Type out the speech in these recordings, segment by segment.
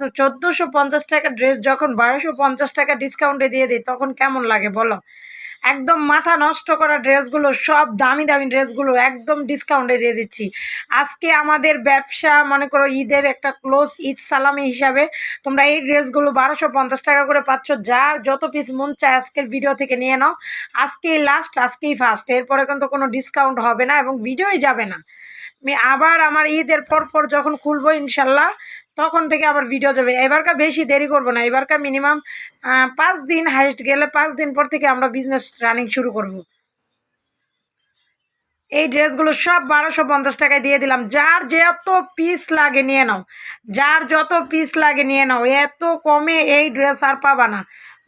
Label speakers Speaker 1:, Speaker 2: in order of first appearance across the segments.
Speaker 1: চোদ্দোশো পঞ্চাশ টাকা ড্রেস যখন বারোশো পঞ্চাশ টাকা ডিসকাউন্টে দিয়ে দিই, তখন কেমন লাগে বলো? একদম মাথা নষ্ট করা ড্রেসগুলো সব দামি দামি ড্রেসগুলো একদম ডিসকাউন্টে দিয়ে দিচ্ছি। আজকে আমাদের ব্যবসা, মনে করো ঈদের একটা ক্লোজ ঈদ সালামি হিসাবে তোমরা এই ড্রেসগুলো বারোশো পঞ্চাশ টাকা করে পাচ্ছ। যার যত পিস মন চায় আজকের ভিডিও থেকে নিয়ে নাও। আজকেই লাস্ট আজকেই ফার্স্ট এরপরে কিন্তু কোনো ডিসকাউন্ট হবে না এবং ভিডিওই যাবে না। আমি আবার আমার ঈদের পর পর যখন খুলবো ইনশাল্লাহ, তখন থেকে আবার ভিডিও যাবে। এবারকার বেশি দেরি করব না। এবারকার মিনিমাম পাঁচ দিন হাইস্ট গেলে পাঁচ দিন পর থেকে আমরা বিজনেস রানিং শুরু করব। এই ড্রেসগুলো সব বারোশো পঞ্চাশ টাকায় দিয়ে দিলাম। যার যত পিস লাগে নিয়ে নাও। যার যত পিস লাগে নিয়ে নাও। এত কমে এই ড্রেস আর পাবা না।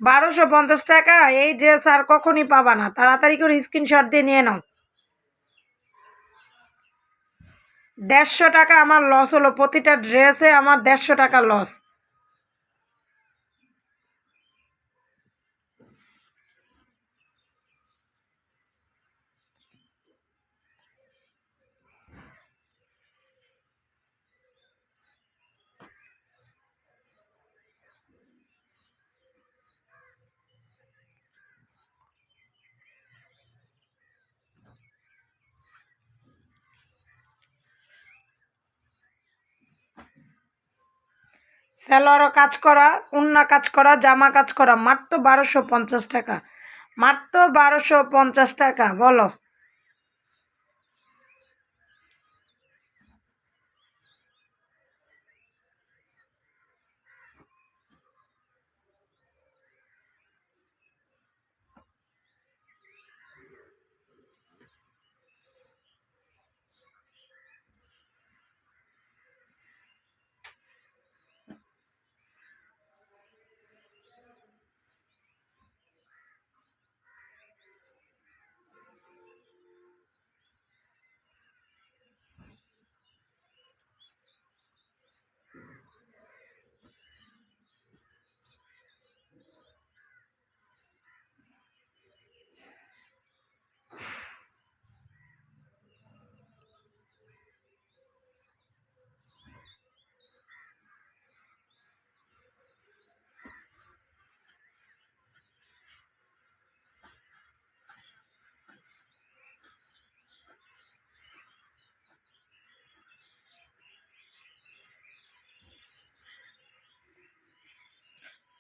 Speaker 1: বারোশো পঞ্চাশ টাকা এই ড্রেস আর কখনই পাবা না। তাড়াতাড়ি করে স্ক্রিনশট দিয়ে নিয়ে নাও। দেড়শো টাকা আমার লস হলো। প্রতিটা ড্রেসে আমার দেড়শো টাকা লস সালোয়ারও কাজ করা, উন্না কাজ করা, জামা কাজ করা, মাত্র বারোশো পঞ্চাশ টাকা। মাত্র বারোশো পঞ্চাশ টাকা, বলো।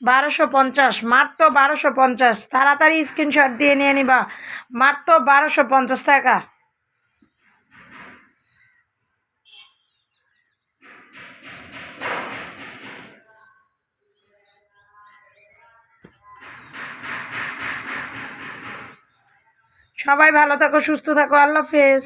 Speaker 1: বারোশো পঞ্চাশ, মাত্র বারোশো পঞ্চাশ। তাড়াতাড়ি স্ক্রিনশট দিয়ে নিয়ে নিবা। মাত্র বারোশো পঞ্চাশ টাকা। সবাই ভালো থাকো, সুস্থ থাকো। আল্লাহ হাফেজ।